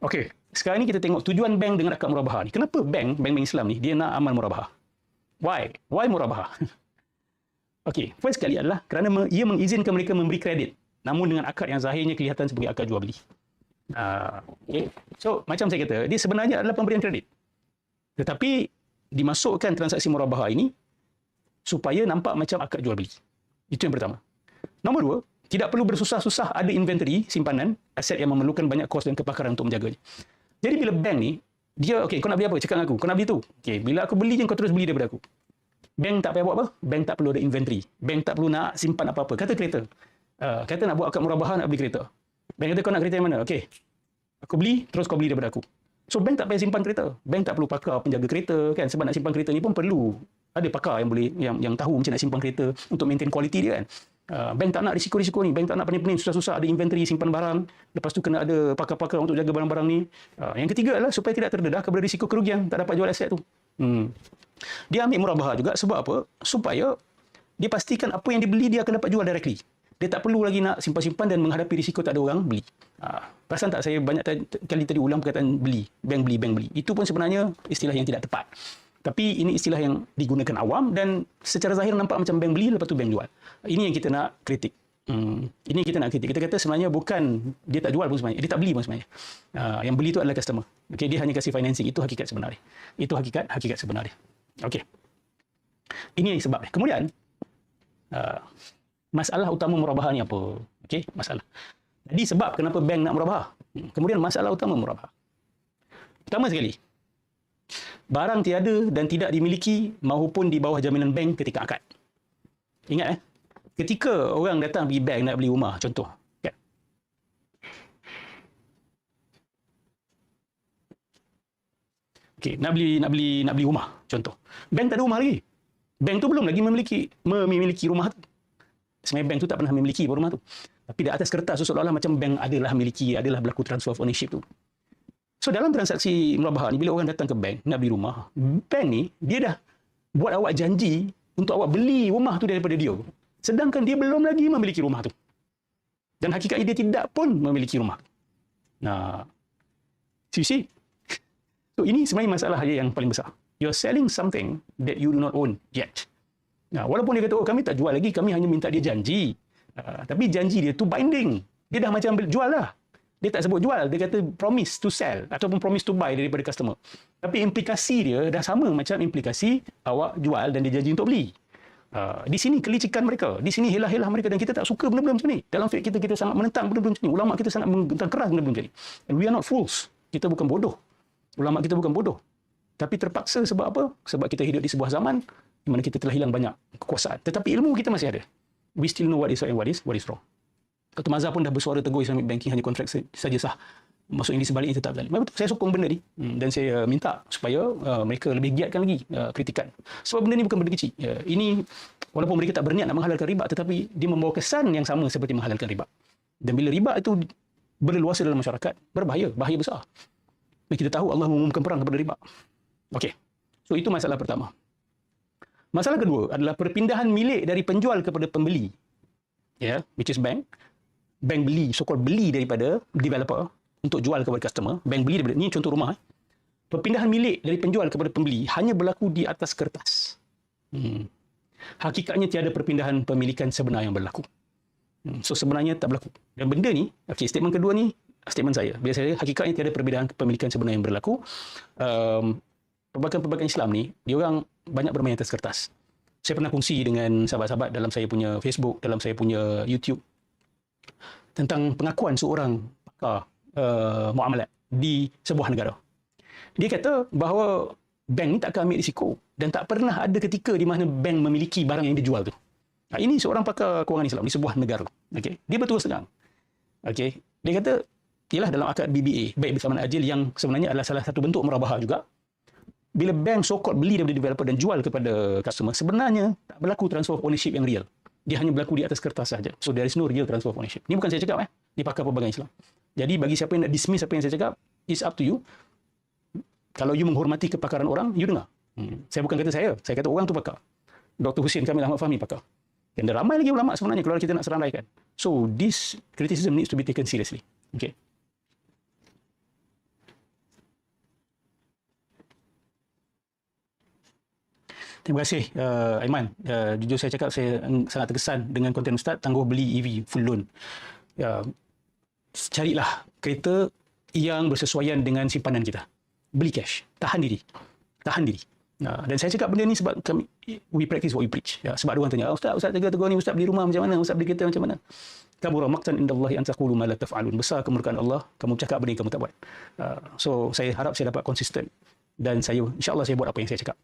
Okey, sekarang ni kita tengok tujuan bank dengan akad murabahah ni. Kenapa bank, bank-bank Islam ni, dia nak amal murabahah? Why? Why murabahah? Okey, first sekali adalah kerana ia mengizinkan mereka memberi kredit. Namun dengan akad yang zahirnya kelihatan sebagai akad jual beli. Uh, okay. So, macam saya kata, dia sebenarnya adalah pemberian kredit. Tetapi, dimasukkan transaksi murabahah ini supaya nampak macam akad jual beli. Itu yang pertama. Nombor dua, tidak perlu bersusah-susah ada inventory, simpanan, aset yang memerlukan banyak kos dan kepakaran untuk menjaganya. Jadi bila bank ni, dia, okay, kau nak beli apa? Cakap dengan aku. Kau nak beli tu? Okay, bila aku beli je, kau terus beli daripada aku. Bank tak payah buat apa? Bank tak perlu ada inventory. Bank tak perlu nak simpan apa-apa. Kata kereta. Uh, kata nak buat akad murabaha, nak beli kereta. Bank kata kau nak kereta yang mana? Okay. Aku beli, terus kau beli daripada aku. So, bank tak payah simpan kereta. Bank tak perlu pakar penjaga kereta. kan? Sebab nak simpan kereta ni pun perlu. Ada pakar yang boleh yang yang tahu macam nak simpan kereta untuk maintain quality dia kan. Uh, bank tak nak risiko-risiko ni. Bank tak nak pening-pening susah-susah ada inventory simpan barang. Lepas tu kena ada pakar-pakar untuk jaga barang-barang ni. Uh, yang ketiga adalah supaya tidak terdedah kepada risiko kerugian. Tak dapat jual aset tu. Hmm. Dia ambil murabahah juga sebab apa? Supaya dia pastikan apa yang dibeli dia akan dapat jual directly. Dia tak perlu lagi nak simpan-simpan dan menghadapi risiko tak ada orang beli. Uh, perasan tak saya banyak kali tadi ulang perkataan beli. Bank beli, bank beli. Itu pun sebenarnya istilah yang tidak tepat. Tapi ini istilah yang digunakan awam dan secara zahir nampak macam bank beli lepas tu bank jual. Ini yang kita nak kritik. Hmm. Ini kita nak kritik. Kita kata sebenarnya bukan dia tak jual pun sebenarnya. Dia tak beli pun sebenarnya. Uh, yang beli itu adalah customer. Okay, dia hanya kasih financing. Itu hakikat sebenarnya. Itu hakikat hakikat sebenarnya. Okey. Ini yang sebab. Kemudian, uh, masalah utama murabahah ni apa? Okey, masalah. Jadi sebab kenapa bank nak murabahah? Hmm, kemudian masalah utama murabahah. Pertama sekali, barang tiada dan tidak dimiliki maupun di bawah jaminan bank ketika akad. Ingat eh, ketika orang datang pergi bank nak beli rumah, contoh. Kan? Okey, nak beli nak beli nak beli rumah, contoh. Bank tak ada rumah lagi. Bank tu belum lagi memiliki memiliki rumah tu. Sebenarnya bank tu tak pernah memiliki rumah tu. Tapi di atas kertas seolah-olah macam bank adalah memiliki, adalah berlaku transfer of ownership tu. So dalam transaksi murabahah ni bila orang datang ke bank nak beli rumah, bank ni dia dah buat awak janji untuk awak beli rumah tu daripada dia. Sedangkan dia belum lagi memiliki rumah tu. Dan hakikatnya dia tidak pun memiliki rumah. Nah, see, see? So ini sebenarnya masalah yang paling besar. You're selling something that you do not own yet. Nah, walaupun dia kata, oh kami tak jual lagi, kami hanya minta dia janji. Uh, tapi janji dia tu binding. Dia dah macam jual lah. Dia tak sebut jual, dia kata promise to sell ataupun promise to buy daripada customer. Tapi implikasi dia dah sama macam implikasi awak jual dan dia janji untuk beli. Uh, di sini kelicikan mereka, di sini helah-helah mereka dan kita tak suka benda-benda macam ni. Dalam fiqh kita kita sangat menentang benda-benda macam ni. Ulama kita sangat menentang keras benda-benda macam ni. And we are not fools. Kita bukan bodoh. Ulama kita bukan bodoh. Tapi terpaksa sebab apa? Sebab kita hidup di sebuah zaman di mana kita telah hilang banyak kekuasaan. Tetapi ilmu kita masih ada. We still know what is right and what is what is wrong. Ketua Mazhar pun dah bersuara tegur Islamic banking hanya kontrak saja sah. Maksudnya di sebaliknya tetap zalim. Betul, saya sokong benda ni hmm, dan saya minta supaya uh, mereka lebih giatkan lagi uh, kritikan. Sebab benda ni bukan benda kecil. Uh, ini walaupun mereka tak berniat nak menghalalkan riba tetapi dia membawa kesan yang sama seperti menghalalkan riba. Dan bila riba itu berleluasa dalam masyarakat, berbahaya, bahaya besar. Dan kita tahu Allah mengumumkan perang kepada riba. Okey. So itu masalah pertama. Masalah kedua adalah perpindahan milik dari penjual kepada pembeli. Ya, yeah, which is bank bank beli, so called beli daripada developer untuk jual kepada customer, bank beli daripada, ni contoh rumah, eh. perpindahan milik dari penjual kepada pembeli hanya berlaku di atas kertas. Hmm. Hakikatnya tiada perpindahan pemilikan sebenar yang berlaku. Hmm. So sebenarnya tak berlaku. Dan benda ni, okay, statement kedua ni, statement saya. Bila saya hakikatnya tiada perbezaan pemilikan sebenar yang berlaku, um, perbankan-perbankan Islam ni, dia orang banyak bermain atas kertas. Saya pernah kongsi dengan sahabat-sahabat dalam saya punya Facebook, dalam saya punya YouTube tentang pengakuan seorang pakar uh, muamalat di sebuah negara. Dia kata bahawa bank ni tak akan ambil risiko dan tak pernah ada ketika di mana bank memiliki barang yang dijual tu. Nah, ini seorang pakar kewangan Islam di sebuah negara. Okay. Dia betul sedang. Okay. Dia kata, ialah dalam akad BBA, baik bersama ajil yang sebenarnya adalah salah satu bentuk merabah juga. Bila bank so-called beli daripada developer dan jual kepada customer, sebenarnya tak berlaku transfer ownership yang real dia hanya berlaku di atas kertas saja. So there is no real transfer of ownership. Ini bukan saya cakap eh. Ini pakar pelbagai Islam. Jadi bagi siapa yang nak dismiss apa yang saya cakap, it's up to you. Kalau you menghormati kepakaran orang, you dengar. Hmm. Saya bukan kata saya. Saya kata orang tu pakar. Dr. Hussein Kamil Ahmad Fahmi pakar. Dan ada ramai lagi ulama sebenarnya kalau kita nak serandaikan. So this criticism needs to be taken seriously. Okay. Terima kasih uh, Aiman. Uh, jujur saya cakap saya sangat terkesan dengan konten Ustaz tangguh beli EV full loan. Uh, carilah kereta yang bersesuaian dengan simpanan kita. Beli cash. Tahan diri. Tahan diri. Uh, dan saya cakap benda ni sebab kami we practice what we preach. Ya, sebab orang tanya, oh, Ustaz, Ustaz tegur-tegur ni, Ustaz beli rumah macam mana? Ustaz beli kereta macam mana? Kabura maqtan indallahi an taqulu ma la taf'alun. Besar kemurkaan Allah, kamu cakap benda yang kamu tak buat. Uh, so saya harap saya dapat konsisten dan saya insya-Allah saya buat apa yang saya cakap.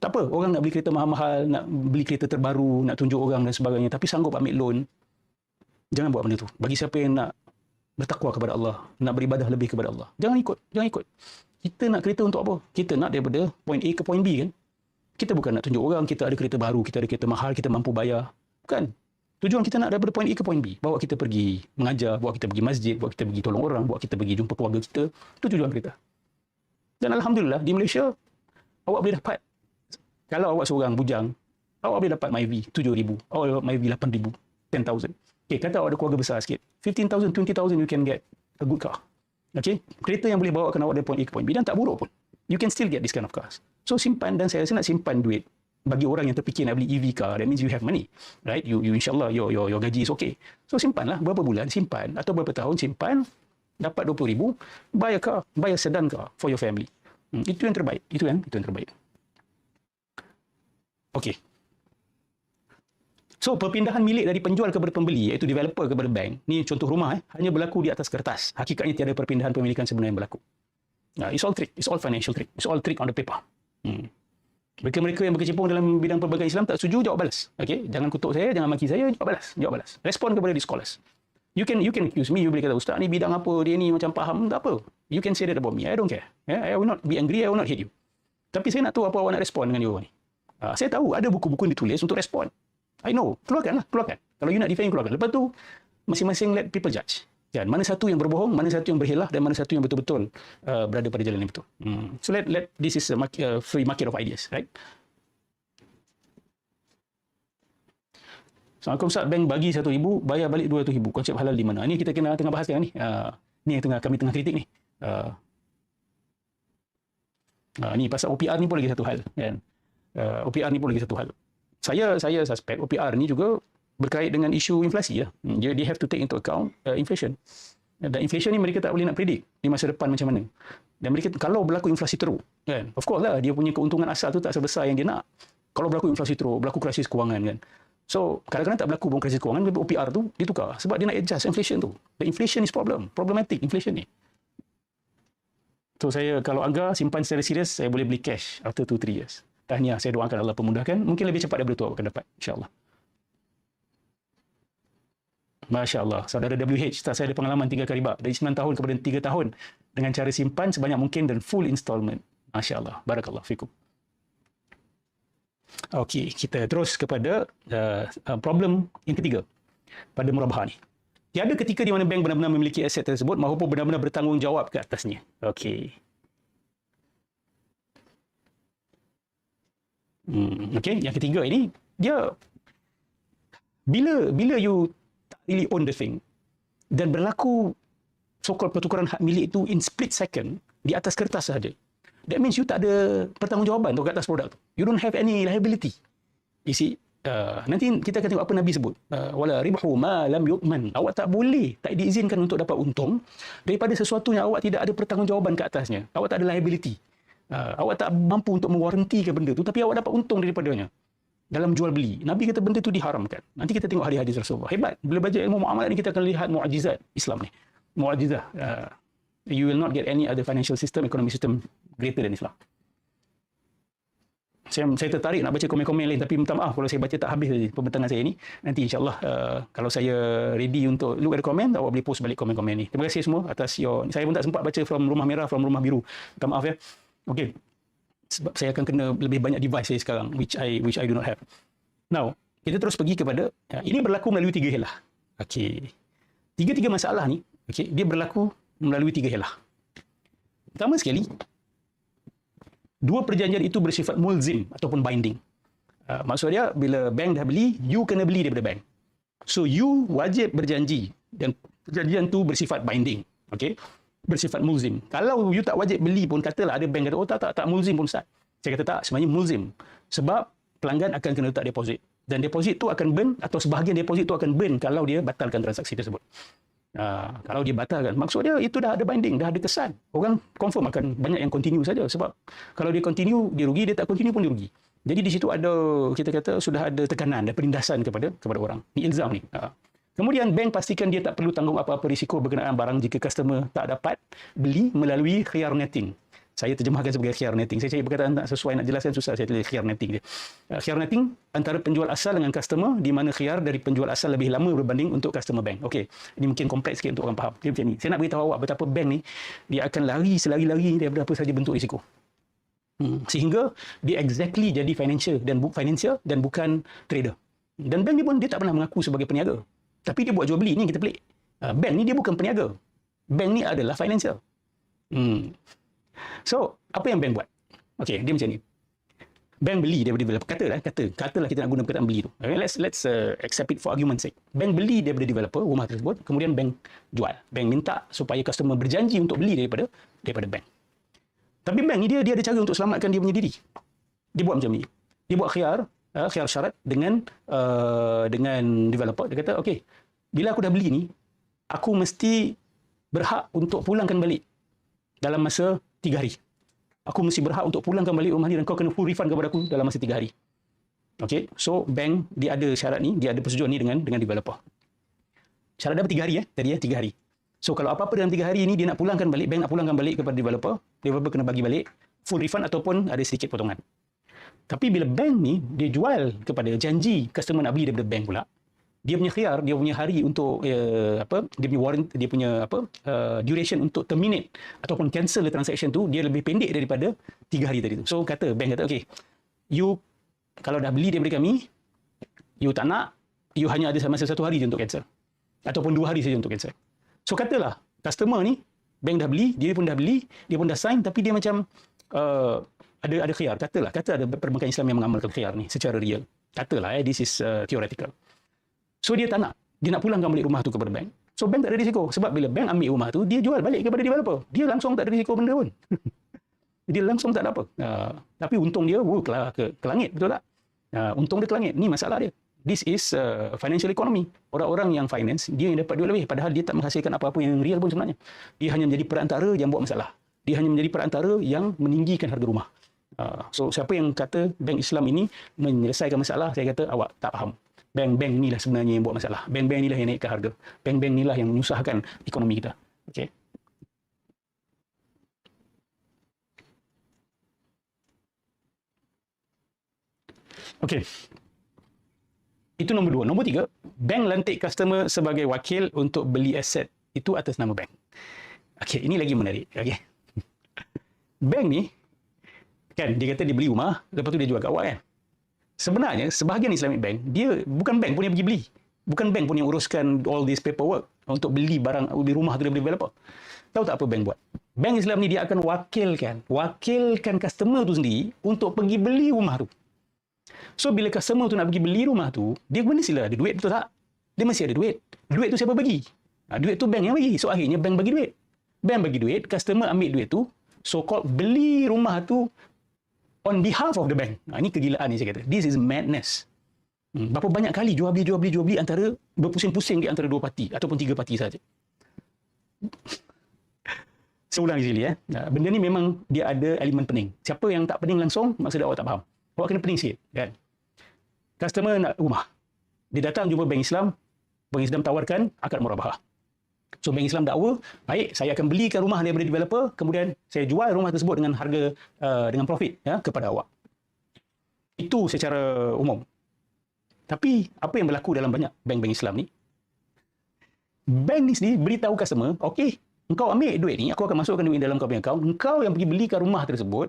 Tak apa, orang nak beli kereta mahal-mahal, nak beli kereta terbaru, nak tunjuk orang dan sebagainya, tapi sanggup ambil loan. Jangan buat benda tu. Bagi siapa yang nak bertakwa kepada Allah, nak beribadah lebih kepada Allah. Jangan ikut, jangan ikut. Kita nak kereta untuk apa? Kita nak daripada point A ke point B kan? Kita bukan nak tunjuk orang kita ada kereta baru, kita ada kereta mahal, kita mampu bayar. Bukan. Tujuan kita nak daripada point A ke point B. Bawa kita pergi mengajar, bawa kita pergi masjid, bawa kita pergi tolong orang, bawa kita pergi jumpa keluarga kita. Itu tujuan kita. Dan Alhamdulillah, di Malaysia, awak boleh dapat kalau awak seorang bujang, awak boleh dapat MyV 7,000, awak boleh dapat MyV 8,000, 10,000. Okay, kata awak ada keluarga besar sikit. 15,000, 20,000 you can get a good car. Okay, kereta yang boleh bawa awak dari point A ke point B dan tak buruk pun. You can still get this kind of cars. So simpan dan saya rasa nak simpan duit bagi orang yang terfikir nak beli EV car, that means you have money. Right? You you insyaAllah your, your, your gaji is okay. So simpanlah berapa bulan, simpan atau berapa tahun simpan, dapat 20 ribu, buy a car, buy a sedan car for your family. Hmm, itu yang terbaik. Itu yang, itu yang terbaik. Okey. So, perpindahan milik dari penjual kepada pembeli, iaitu developer kepada bank, ni contoh rumah, eh, hanya berlaku di atas kertas. Hakikatnya tiada perpindahan pemilikan sebenar yang berlaku. Uh, it's all trick. It's all financial trick. It's all trick on the paper. Hmm. Mereka-mereka yang berkecimpung dalam bidang perbankan Islam tak setuju, jawab balas. Okay? Jangan kutuk saya, jangan maki saya, jawab balas. Jawab balas. Respon kepada di scholars. You can you can accuse me, you boleh kata, Ustaz ni bidang apa, dia ni macam faham, tak apa. You can say that about me. I don't care. Yeah? I will not be angry, I will not hate you. Tapi saya nak tahu apa awak nak respon dengan dia ni. Uh, saya tahu ada buku-buku yang ditulis untuk respon. I know. Keluarkanlah, keluarkan. Kalau you nak defend, keluarkan. Lepas tu, masing-masing let people judge. Kan? Mana satu yang berbohong, mana satu yang berhilah dan mana satu yang betul-betul uh, berada pada jalan yang betul. Hmm. So let let this is a market, uh, free market of ideas, right? Assalamualaikum Ustaz, bank bagi satu ribu, bayar balik dua ribu. Konsep halal di mana? Ini kita kena tengah bahas sekarang ni. Uh, ni yang tengah kami tengah kritik ni. Uh, uh, ni pasal OPR ni pun lagi satu hal. Kan? Uh, OPR ni pun lagi satu hal. Saya saya suspect OPR ni juga berkait dengan isu inflasi lah. Hmm, dia, they have to take into account uh, inflation. Dan inflation ni mereka tak boleh nak predict di masa depan macam mana. Dan mereka kalau berlaku inflasi teruk, kan? Of course lah dia punya keuntungan asal tu tak sebesar yang dia nak. Kalau berlaku inflasi teruk, berlaku krisis kewangan kan. So, kadang-kadang tak berlaku pun krisis kewangan, OPR tu ditukar sebab dia nak adjust inflation tu. The inflation is problem, problematic inflation ni. So, saya kalau anggar simpan secara serius, saya boleh beli cash after 2-3 years tahniah saya doakan Allah pemudahkan mungkin lebih cepat daripada tu akan dapat insyaallah Masya Allah. Saudara WH, saya ada pengalaman tiga kali bab. Dari 9 tahun kepada 3 tahun. Dengan cara simpan sebanyak mungkin dan full installment. Masya Allah. Barakallah fikum. Okey, kita terus kepada uh, problem yang ketiga pada murabahah ni. Tiada ketika di mana bank benar-benar memiliki aset tersebut maupun benar-benar bertanggungjawab ke atasnya. Okey. Hmm, okay, yang ketiga ini dia bila bila you tak really own the thing dan berlaku sokol pertukaran hak milik itu in split second di atas kertas saja. That means you tak ada pertanggungjawaban untuk atas produk tu. You don't have any liability. You see, uh, nanti kita akan tengok apa Nabi sebut. Uh, wala ribahu ma lam yu'man. Awak tak boleh, tak diizinkan untuk dapat untung daripada sesuatu yang awak tidak ada pertanggungjawaban ke atasnya. Awak tak ada liability. Uh, awak tak mampu untuk mewarantikan benda tu tapi awak dapat untung daripadanya dalam jual beli. Nabi kata benda tu diharamkan. Nanti kita tengok hadis-hadis Rasulullah. Hebat. Bila belajar ilmu muamalat ni kita akan lihat mukjizat Islam ni. Mukjizat. Uh, you will not get any other financial system, economic system greater than Islam. Saya, saya tertarik nak baca komen-komen lain tapi minta maaf kalau saya baca tak habis pembentangan saya ni. Nanti insyaAllah uh, kalau saya ready untuk look at the comment, awak boleh post balik komen-komen ni. Terima kasih semua atas your... Saya pun tak sempat baca from rumah merah, from rumah biru. Minta maaf ya. Okay. Sebab saya akan kena lebih banyak device saya sekarang which I which I do not have. Now, kita terus pergi kepada ya, ini berlaku melalui tiga helah. Okey. Tiga-tiga masalah ni, okey, dia berlaku melalui tiga helah. Pertama sekali, dua perjanjian itu bersifat mulzim ataupun binding. Uh, maksud dia bila bank dah beli, you kena beli daripada bank. So you wajib berjanji dan perjanjian tu bersifat binding. Okey bersifat mulzim. Kalau you tak wajib beli pun katalah ada bank kata oh tak tak tak mulzim pun Ustaz. Saya kata tak sebenarnya mulzim. Sebab pelanggan akan kena letak deposit. Dan deposit tu akan burn atau sebahagian deposit tu akan burn kalau dia batalkan transaksi tersebut. Uh, kalau dia batalkan, maksud dia itu dah ada binding, dah ada kesan. Orang confirm akan banyak yang continue saja sebab kalau dia continue, dia rugi, dia tak continue pun dia rugi. Jadi di situ ada kita kata sudah ada tekanan dan perindasan kepada kepada orang. Ni ilzam ni. Uh. Kemudian bank pastikan dia tak perlu tanggung apa-apa risiko berkenaan barang jika customer tak dapat beli melalui khiyar netting saya terjemahkan sebagai khiyar netting. Saya cari perkataan tak sesuai nak jelaskan susah saya tulis khiyar netting dia. Uh, khiyar netting antara penjual asal dengan customer di mana khiyar dari penjual asal lebih lama berbanding untuk customer bank. Okey, ini mungkin kompleks sikit untuk orang faham. Dia macam ni. Saya nak beritahu awak betapa bank ni dia akan lari selari-lari daripada apa saja bentuk risiko. Hmm. Sehingga dia exactly jadi financial dan financial dan bukan trader. Dan bank ni pun dia tak pernah mengaku sebagai peniaga. Tapi dia buat jual beli ni kita pelik. Uh, bank ni dia bukan peniaga. Bank ni adalah financial. Hmm. So, apa yang bank buat? Okey, dia macam ni. Bank beli daripada developer. Katalah, kata, katalah kita nak guna perkataan beli tu. Okay, let's let's uh, accept it for argument sake. Bank beli daripada developer rumah tersebut, kemudian bank jual. Bank minta supaya customer berjanji untuk beli daripada daripada bank. Tapi bank ni dia dia ada cara untuk selamatkan dia punya diri. Dia buat macam ni. Dia buat khiyar, uh, khiyar syarat dengan uh, dengan developer. Dia kata, okey, bila aku dah beli ni, aku mesti berhak untuk pulangkan balik dalam masa tiga hari. Aku mesti berhak untuk pulangkan balik rumah ni dan kau kena full refund kepada aku dalam masa tiga hari. Okay, so bank dia ada syarat ni, dia ada persetujuan ni dengan dengan developer. Syarat dia tiga hari eh, tadi ya, tiga hari. So kalau apa-apa dalam tiga hari ini dia nak pulangkan balik, bank nak pulangkan balik kepada developer, developer kena bagi balik full refund ataupun ada sedikit potongan. Tapi bila bank ni dia jual kepada janji customer nak beli daripada bank pula, dia punya khiyar, dia punya hari untuk uh, apa, dia punya warrant, dia punya apa, uh, duration untuk terminate ataupun cancel the transaction tu dia lebih pendek daripada tiga hari tadi tu. So kata bank kata, okay, you kalau dah beli daripada kami, you tak nak, you hanya ada masa satu hari je untuk cancel. Ataupun dua hari saja untuk cancel. So katalah, customer ni, bank dah beli, dia pun dah beli, dia pun dah sign, tapi dia macam uh, ada ada khiyar. Katalah, kata ada perbankan Islam yang mengamalkan khiyar ni secara real. Katalah, eh, this is uh, theoretical. So dia tak nak. Dia nak pulangkan balik rumah tu kepada bank. So bank tak ada risiko. Sebab bila bank ambil rumah tu, dia jual balik kepada developer. Dia langsung tak ada risiko benda pun. dia langsung tak ada apa. Uh, tapi untung dia uh, ke, ke, ke langit, betul tak? Uh, untung dia ke langit. Ni masalah dia. This is uh, financial economy. Orang-orang yang finance, dia yang dapat duit lebih. Padahal dia tak menghasilkan apa-apa yang real pun sebenarnya. Dia hanya menjadi perantara yang buat masalah. Dia hanya menjadi perantara yang meninggikan harga rumah. Uh, so siapa yang kata bank Islam ini menyelesaikan masalah, saya kata awak tak faham bank-bank ni lah sebenarnya yang buat masalah. Bank-bank ni lah yang naikkan harga. Bank-bank ni lah yang menyusahkan ekonomi kita. Okay. Okay. Itu nombor dua. Nombor tiga, bank lantik customer sebagai wakil untuk beli aset. Itu atas nama bank. Okay, ini lagi menarik. Okay. Bank ni, kan? Dia kata dia beli rumah, lepas tu dia jual kat awak kan? Sebenarnya sebahagian Islamic bank dia bukan bank pun yang pergi beli. Bukan bank pun yang uruskan all this paperwork untuk beli barang di rumah tu daripada developer. Tahu tak apa bank buat? Bank Islam ni dia akan wakilkan wakilkan customer tu sendiri untuk pergi beli rumah tu. So bila customer tu nak pergi beli rumah tu dia mesti ada duit betul tak? Dia mesti ada duit. Duit tu siapa bagi? Ha, duit tu bank yang bagi. So akhirnya bank bagi duit. Bank bagi duit customer ambil duit tu so called beli rumah tu on behalf of the bank. Ha, ini kegilaan ni saya kata. This is madness. Hmm, berapa banyak kali jual beli, jual beli, jual beli antara berpusing-pusing di antara dua parti ataupun tiga parti saja. saya ulang sekali ya. Benda ni memang dia ada elemen pening. Siapa yang tak pening langsung, maksudnya awak tak faham. Awak kena pening sikit. Kan? Customer nak rumah. Dia datang jumpa bank Islam. Bank Islam tawarkan akad murabahah. So Bank Islam dakwa, baik saya akan belikan rumah daripada developer, kemudian saya jual rumah tersebut dengan harga uh, dengan profit ya kepada awak. Itu secara umum. Tapi apa yang berlaku dalam banyak bank-bank Islam ni? Bank ni sendiri beritahu customer, okey, engkau ambil duit ni, aku akan masukkan duit dalam kau punya account, engkau yang pergi belikan rumah tersebut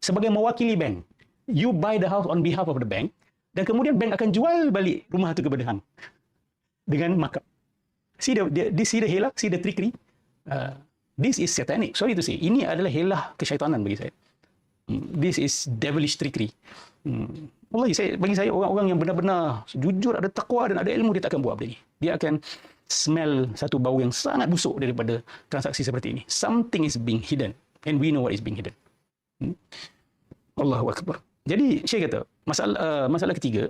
sebagai mewakili bank. You buy the house on behalf of the bank dan kemudian bank akan jual balik rumah itu kepada hang dengan markup. See the, the this see the helah, see the trickery. Uh, this is satanic. Sorry to say, ini adalah helah kesyaitanan bagi saya. Hmm, this is devilish trickery. Hmm. Allah, saya, bagi saya orang-orang yang benar-benar jujur, ada takwa dan ada ilmu, dia tak akan buat benda ini. Dia akan smell satu bau yang sangat busuk daripada transaksi seperti ini. Something is being hidden and we know what is being hidden. Hmm. Allahu Akbar. Jadi Syekh kata, masalah uh, masalah ketiga,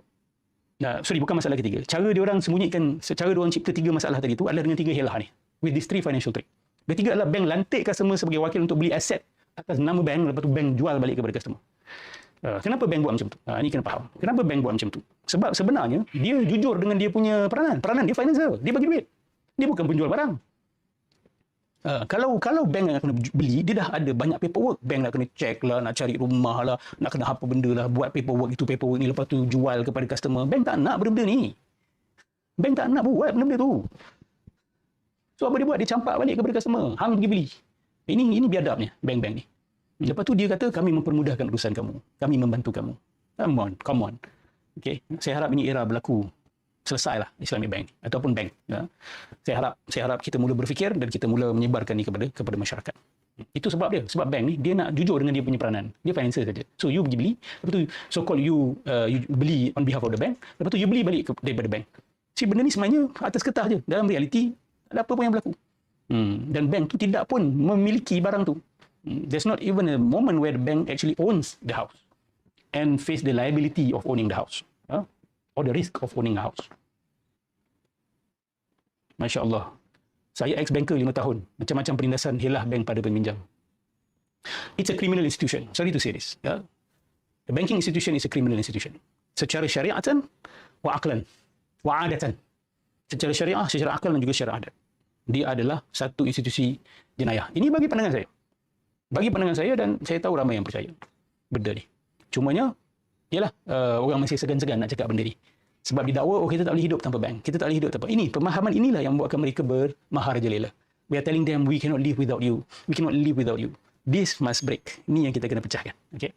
nah, sorry bukan masalah ketiga. Cara dia orang sembunyikan, secara dia orang cipta tiga masalah tadi tu adalah dengan tiga helah ni. With these three financial trick. Ketiga adalah bank lantik customer sebagai wakil untuk beli aset atas nama bank, lepas tu bank jual balik kepada customer. Uh, kenapa bank buat macam tu? Uh, ini kena faham. Kenapa bank buat macam tu? Sebab sebenarnya dia jujur dengan dia punya peranan. Peranan dia financer. Dia bagi duit. Dia bukan penjual barang. Uh, kalau kalau bank nak kena beli, dia dah ada banyak paperwork. Bank nak kena check lah, nak cari rumah lah, nak kena apa benda lah, buat paperwork itu, paperwork ni, lepas tu jual kepada customer. Bank tak nak benda-benda ni. Bank tak nak buat benda-benda tu. So apa dia buat? Dia campak balik kepada customer. Hang pergi beli. Ini ini biadabnya bank-bank ni. Lepas tu dia kata kami mempermudahkan urusan kamu. Kami membantu kamu. Come on, come on. Okay. Saya harap ini era berlaku selesailah Islamic Bank ataupun bank. Ya. Saya harap saya harap kita mula berfikir dan kita mula menyebarkan ini kepada kepada masyarakat. Itu sebab dia. Sebab bank ni dia nak jujur dengan dia punya peranan. Dia financer saja. So you pergi beli, lepas tu so called you uh, you beli on behalf of the bank, lepas tu you beli balik ke, daripada bank. Si benda ni sebenarnya atas kertas je. Dalam realiti ada apa pun yang berlaku. Hmm. Dan bank tu tidak pun memiliki barang tu. Hmm, there's not even a moment where the bank actually owns the house and face the liability of owning the house huh? or the risk of owning a house. Masya Allah. Saya ex-banker lima tahun. Macam-macam penindasan hilah bank pada peminjam. It's a criminal institution. Sorry to say this. Yeah? The banking institution is a criminal institution. Secara syariatan, wa aklan, wa adatan. Secara syariah, secara akal dan juga secara adat. Dia adalah satu institusi jenayah. Ini bagi pandangan saya bagi pandangan saya dan saya tahu ramai yang percaya benda ni. Cumanya, ialah uh, orang masih segan-segan nak cakap benda ni. Sebab didakwa, oh kita tak boleh hidup tanpa bank. Kita tak boleh hidup tanpa. Ini, pemahaman inilah yang membuatkan mereka bermaharajalela. We are telling them, we cannot live without you. We cannot live without you. This must break. Ini yang kita kena pecahkan. Okay?